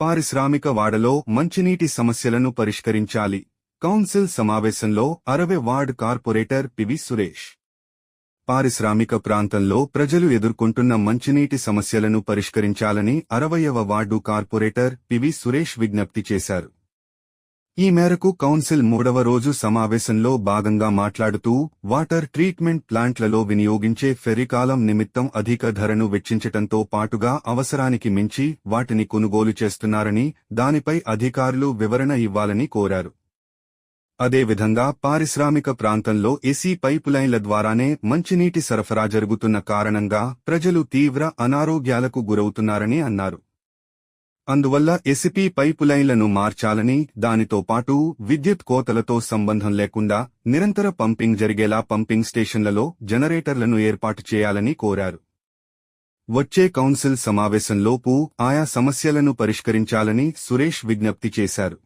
పారిశ్రామిక వాడలో మంచినీటి సమస్యలను పరిష్కరించాలి. కౌన్సిల్ సమావేశంలో అరవై వార్డ్ కార్పొరేటర్ పివి సురేష్. పారిశ్రామిక ప్రాంతంలో ప్రజలు ఎదుర్కొంటున్న మంచినీటి సమస్యలను పరిష్కరించాలని అరవయవ వార్డు కార్పొరేటర్ పివి సురేష్ విజ్ఞప్తి చేశారు. ఈ మేరకు కౌన్సిల్ మూడవ రోజు సమావేశంలో భాగంగా మాట్లాడుతూ వాటర్ ట్రీట్మెంట్ ప్లాంట్లలో వినియోగించే ఫెరికాలం నిమిత్తం అధిక ధరను వెచ్చించటంతో పాటుగా అవసరానికి మించి వాటిని కొనుగోలు చేస్తున్నారని దానిపై అధికారులు వివరణ ఇవ్వాలని కోరారు. అదేవిధంగా పారిశ్రామిక ప్రాంతంలో ఏసీ పైపులైన్ల ద్వారానే మంచినీటి సరఫరా జరుగుతున్న కారణంగా ప్రజలు తీవ్ర అనారోగ్యాలకు గురవుతున్నారని అన్నారు. అందువల్ల ఎసిపి పైపులైన్లను మార్చాలని దానితో పాటు విద్యుత్ కోతలతో సంబంధం లేకుండా నిరంతర పంపింగ్ జరిగేలా పంపింగ్ స్టేషన్లలో జనరేటర్లను ఏర్పాటు చేయాలని కోరారు. వచ్చే కౌన్సిల్ సమావేశంలోపు ఆయా సమస్యలను పరిష్కరించాలని సురేష్ విజ్ఞప్తి చేశారు.